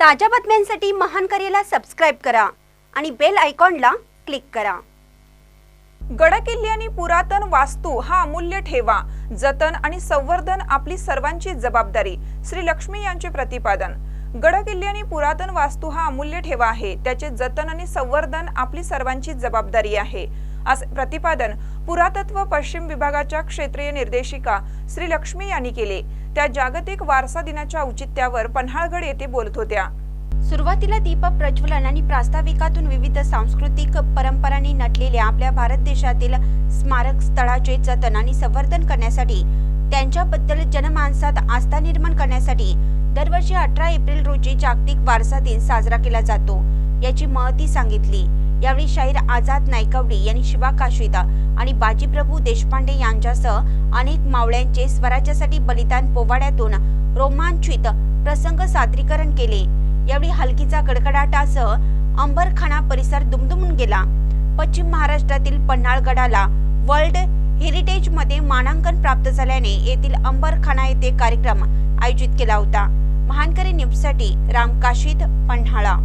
ताज्या बातम्यांसाठी महान करेला सबस्क्राईब करा आणि बेल आयकॉनला क्लिक करा. गडकिल्ले आणि पुरातन वास्तू हा अमूल्य ठेवा जतन आणि संवर्धन आपली सर्वांची जबाबदारी श्री लक्ष्मी यांचे प्रतिपादन. गडकिल्ले आणि पुरातन वास्तू हा अमूल्य ठेवा आहे त्याचे जतन आणि संवर्धन आपली सर्वांची जबाबदारी आहे. असे प्रतिपादन पुरातत्व पश्चिम विभागाच्या क्षेत्रीय निर्देशिका श्री लक्ष्मी यांनी केले. त्या जागतिक वारसा दिनाच्या औचित्यावर पन्हाळगड येथे बोलत होत्या. सुरुवातीला दीप प्रज्वलन आणि प्रास्ताविकातून विविध सांस्कृतिक परंपरांनी नटलेल्या आपल्या भारत देशातील स्मारक स्थळाचे जतन आणि संवर्धन करण्यासाठी त्यांच्याबद्दल जनमानसात आस्था निर्माण करण्यासाठी दरवर्षी अठरा एप्रिल रोजी जागतिक वारसा दिन साजरा केला जातो याची महती सांगितली. यावेळी शाहीर आझाद नायकवडी यांनी शिवा काशीद आणि बाजीप्रभू देशपांडे यांच्यासह अनेक मावळ्यांचे स्वराज्यासाठी बलिदान पोवाड्यातून रोमांचित प्रसंग सादरीकरण केले. यावेळी हलकीचा गडगडाटासह अंबरखाना परिसर दुमदुमून गेला. पश्चिम महाराष्ट्रातील पन्हाळगडाला वर्ल्ड हेरिटेजमध्ये मानांकन प्राप्त झाल्याने येथील अंबरखाना येथे कार्यक्रम आयोजित केला होता. महानकरी न्यूजसाठी राम काशीद पन्हाळा.